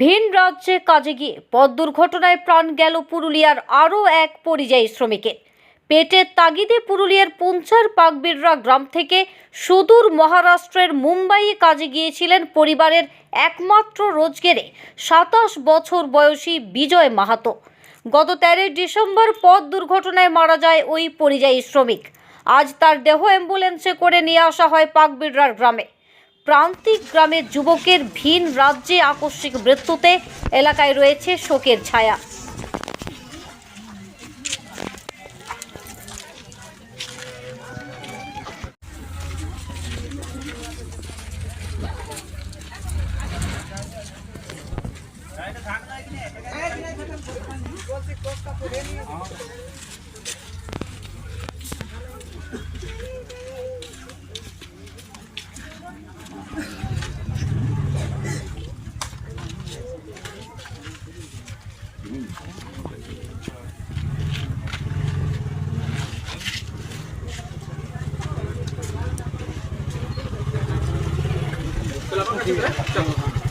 ভিন রাজ্যে কাজে গিয়ে পথ দুর্ঘটনায় প্রাণ গেল পুরুলিয়ার আরও এক পরিযায়ী শ্রমিকের। পেটের তাগিদে পুরুলিয়ার পুঞ্চার পাকবিররা গ্রাম থেকে সুদূর মহারাষ্ট্রের মুম্বাইয়ে কাজে গিয়েছিলেন পরিবারের একমাত্র রোজগেরে সাতাশ বছর বয়সী বিজয় মাহাতো। গত তেরোই ডিসেম্বর পথ দুর্ঘটনায় মারা যায় ওই পরিযায়ী শ্রমিক। আজ তার দেহ অ্যাম্বুলেন্সে করে নিয়ে আসা হয় পাকবিড়রার গ্রামে। প্রান্তিক গ্রামের যুবকের ভিন রাজ্যে আকস্মিক মৃত্যুতে এলাকায় রয়েছে শোকের ছায়া। আচ্ছা, ঠিক আছে